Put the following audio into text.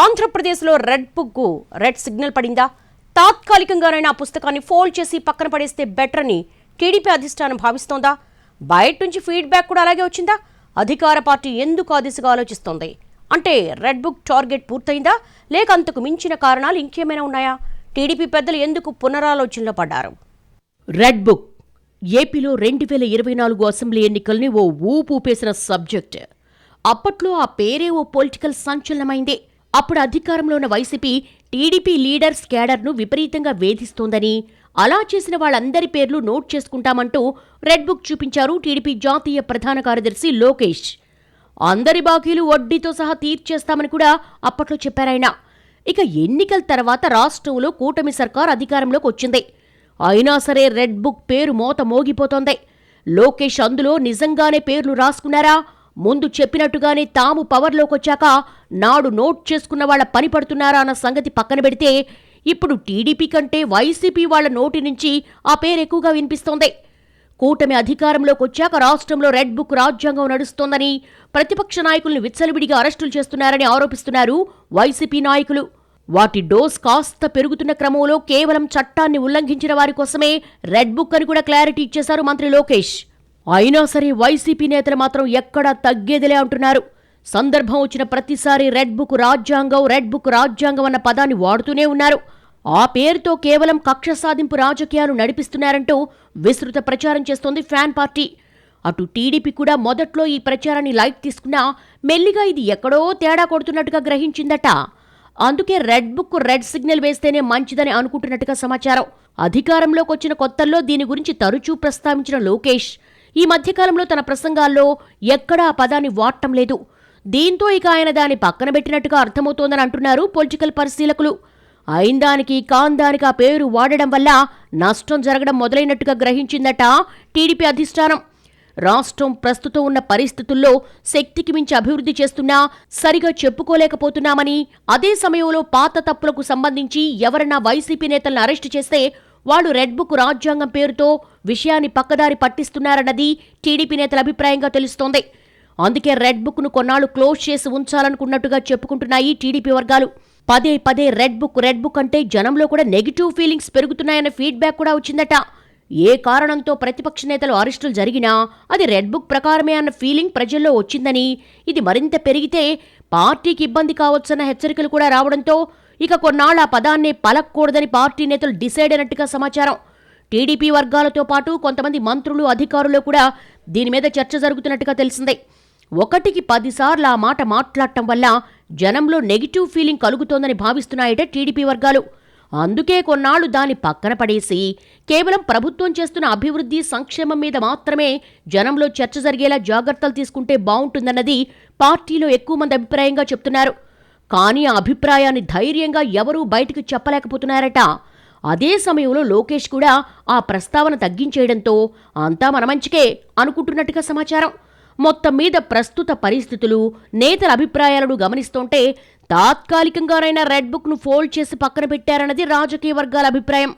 ఆంధ్రప్రదేశ్లో red book red signal పడిందా? తాత్కాలికంగానైనా ఆ పుస్తకాన్ని ఫోల్డ్ చేసి పక్కన పడేస్తే బెటర్ అని టీడీపీ అధిష్టానం భావిస్తోందా? బయట నుంచి ఫీడ్బ్యాక్ కూడా అలాగే వచ్చిందా? అధికార పార్టీ ఎందుకు ఆ దిశగా ఆలోచిస్తోంది? అంటే రెడ్ బుక్ టార్గెట్ పూర్తయిందా? లేక అంతకు మించిన కారణాలు ఇంకేమైనా ఉన్నాయా? టీడీపీ పెద్దలు ఎందుకు పునరాలోచనలో పడ్డారు? రెడ్ బుక్ ఏపీలో రెండు వేల ఇరవై నాలుగు అసెంబ్లీ ఎన్నికల్ని ఓ ఊపు ఊపేసిన సబ్జెక్ట్. అప్పట్లో ఆ పేరే ఓ పొలిటికల్ సంచలనమైంది. అప్పుడు అధికారంలో ఉన్న వైసీపీ టీడీపీ లీడర్స్ క్యాడర్ను విపరీతంగా వేధిస్తోందని. అలా చేసిన వాళ్ళందరి పేర్లు నోట్ చేసుకుంటామంటూ రెడ్ బుక్ చూపించారు టీడీపీ జాతీయ ప్రధాన కార్యదర్శి లోకేష్. అందరి బాకీలు వడ్డీతో సహా తీర్చేస్తామని కూడా అప్పట్లో చెప్పారాయన ఇక ఎన్నికల తర్వాత రాష్ట్రంలో కూటమి సర్కార్ అధికారంలోకి వచ్చింది. అయినా సరే రెడ్ బుక్ పేరు మోత మోగిపోతోంది. లోకేష్ అందులో నిజంగానే పేర్లు రాసుకున్నారా? ముందు చెప్పినట్టుగానే తాము పవర్లోకి వచ్చాక నాడు నోట్ చేసుకున్న వాళ్ళ పని పడుతున్నారా అన్న సంగతి పక్కన పెడితే ఇప్పుడు టీడీపీ కంటే వైసీపీ వాళ్ళ నోటి నుంచి ఆ పేరు ఎక్కువగా వినిపిస్తోంది. కూటమి అధికారంలోకి వచ్చాక రాష్ట్రంలో రెడ్ బుక్ రాజ్యాంగం నడుస్తోందని ప్రతిపక్ష నాయకుల్ని విచ్చలవిడిగా అరెస్టులు చేస్తున్నారని ఆరోపిస్తున్నారు వైసీపీ నాయకులు. వాటి డోస్ కాస్త పెరుగుతున్న క్రమంలో కేవలం చట్టాన్ని ఉల్లంఘించిన వారి కోసమే రెడ్ బుక్ అని కూడా క్లారిటీ ఇచ్చేశారు మంత్రి లోకేష్. అయినా సరే వైసీపీ నేతలు మాత్రం ఎక్కడా తగ్గేదిలే అంటున్నారు. సందర్భం వచ్చిన ప్రతిసారి రెడ్ బుక్ రాజ్యాంగం రెడ్ బుక్ రాజ్యాంగం అన్న పదాన్ని వాడుతూనే ఉన్నారు. ఆ పేరుతో కేవలం కక్ష సాధింపు రాజకీయాలు నడిపిస్తున్నారంటూ విస్తృత ప్రచారం చేస్తోంది ఫ్యాన్ పార్టీ. అటు టీడీపీ కూడా మొదట్లో ఈ ప్రచారాన్ని లైట్ తీసుకున్నా మెల్లిగా ఇది ఎక్కడో తేడా కొడుతున్నట్టుగా గ్రహించిందట. అందుకే రెడ్ బుక్ రెడ్ సిగ్నల్ వేస్తేనే మంచిదని అనుకుంటున్నట్టుగా సమాచారం. అధికారంలోకి వచ్చిన కొత్తల్లో దీని గురించి తరచూ ప్రస్తావించిన లోకేష్. ఈ మధ్యకాలంలో తన ప్రసంగాల్లో ఎక్కడా ఆ పదాన్ని వాడటం లేదు. దీంతో ఇక ఆయన దాన్ని పక్కన పెట్టినట్టుగా అర్థమవుతోందని అంటున్నారు పొలిటికల్ పరిశీలకులు. అయిందానికి కాందానికి ఆ పేరు వాడడం వల్ల నష్టం జరగడం మొదలైనట్టుగా గ్రహించిందట టీడీపీ అధిష్టానం. రాష్ట్రం ప్రస్తుతం ఉన్న పరిస్థితుల్లో శక్తికి మించి అభివృద్ధి చేస్తున్నా సరిగా చెప్పుకోలేకపోతున్నామని అదే సమయంలో పాత తప్పులకు సంబంధించి ఎవరన్నా వైసీపీ నేతలను అరెస్టు చేస్తే వాళ్ళు రెడ్ బుక్ రాజ్యాంగం పేరుతో విషయాన్ని పక్కదారి పట్టిస్తున్నారన్నది టీడీపీ నేతల అభిప్రాయంగా తెలుస్తోంది. అందుకే రెడ్ బుక్ను క్లోజ్ చేసి ఉంచాలనుకున్నట్టుగా చెప్పుకుంటున్నాయి టీడీపీ వర్గాలు. పదే పదే రెడ్ బుక్ రెడ్ బుక్ అంటే జనంలో కూడా నెగిటివ్ ఫీలింగ్స్ పెరుగుతున్నాయన్న ఫీడ్బ్యాక్ కూడా వచ్చిందట. ఏ కారణంతో ప్రతిపక్ష నేతలు అరెస్టులు జరిగినా అది రెడ్ బుక్ ప్రకారమే అన్న ఫీలింగ్ ప్రజల్లో వచ్చిందని ఇది మరింత పెరిగితే పార్టీకి ఇబ్బంది కావచ్చన్న హెచ్చరికలు కూడా రావడంతో ఇక కొన్నాళ్ళ ఆ పదాన్నే పలకూడదని పార్టీ నేతలు డిసైడ్ అయినట్టుగా సమాచారం. టీడీపీ వర్గాలతో పాటు కొంతమంది మంత్రులు అధికారులు కూడా దీని మీద చర్చ జరుగుతున్నట్టుగా తెలిసిందే. ఒకటికి పదిసార్లు ఆ మాట మాట్లాడటం వల్ల జనంలో నెగిటివ్ ఫీలింగ్ కలుగుతోందని భావిస్తున్నాయట టీడీపీ వర్గాలు. అందుకే కొన్నాళ్ళు దాన్ని పక్కన పడేసి కేవలం ప్రభుత్వం చేస్తున్న అభివృద్ధి సంక్షేమం మీద మాత్రమే జనంలో చర్చ జరిగేలా జాగ్రత్తలు తీసుకుంటే బాగుంటుందన్నది పార్టీలో ఎక్కువ మంది అభిప్రాయంగా చెప్తున్నారు. కానీ ఆ అభిప్రాయాన్ని ధైర్యంగా ఎవరూ బయటకు చెప్పలేకపోతున్నారట. అదే సమయంలో లోకేష్ కూడా ఆ ప్రస్తావన తగ్గించేయడంతో అంతా మన మంచికే అనుకుంటున్నట్టుగా సమాచారం. మొత్తం మీద ప్రస్తుత పరిస్థితులు నేతల అభిప్రాయాలను గమనిస్తుంటే తాత్కాలికంగానైనా రెడ్ బుక్ను ఫోల్డ్ చేసి పక్కన పెట్టారన్నది రాజకీయ వర్గాల అభిప్రాయం.